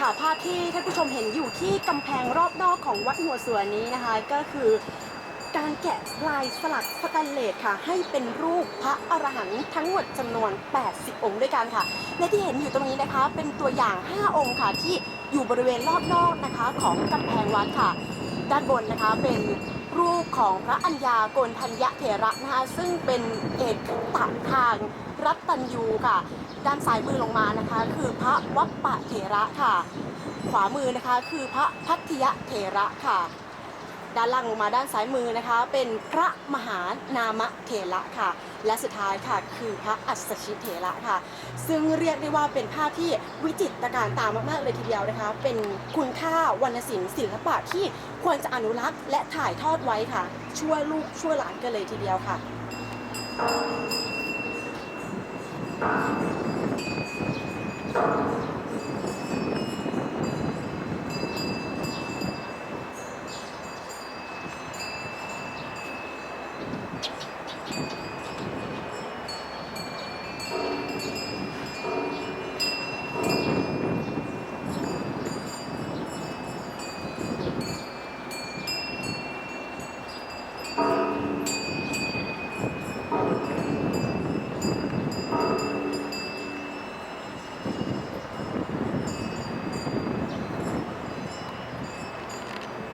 ค่ะภาพที่ท่านผู้ชมเห็นอยู่ที่กำแพงรอบนอกของวัดหัวสวนนี้นะคะ ก็คือการแกะลายสลักสแตนเลสค่ะ ให้เป็นรูปพระอรหันต์ทั้งหมดจำนวน 80 องค์ด้วยกันค่ะ และที่เห็นอยู่ตรงนี้นะคะ เป็นตัวอย่าง 5 องค์ค่ะที่อยู่บริเวณรอบนอกนะคะของกำแพงวัดค่ะ ด้านบนนะคะเป็น รูปของพระอัญญาโกนทัญญะเถระนะคะซึ่งเป็นเอกตัทางรัตตัญยูค่ะ ด้านซ้ายมือลงมานะคะ คือพระวัปปะเถระค่ะ ขวามือนะคะคือพระพัทยเถระค่ะ ด้านล่างลงมาด้านซ้ายมือนะคะ เป็นพระมหานามเถระค่ะ และสุดท้ายค่ะคือพระอัสสชิเถระค่ะ ซึ่งเรียกได้ว่าเป็นภาพที่วิจิตรการตามากๆเลยทีเดียวนะคะ เป็นคุณค่าวรรณศิลป์ศิลปะที่ควรจะอนุรักษ์และถ่ายทอดไว้ค่ะ ช่วยลูกช่วยหลานกันเลยทีเดียวค่ะค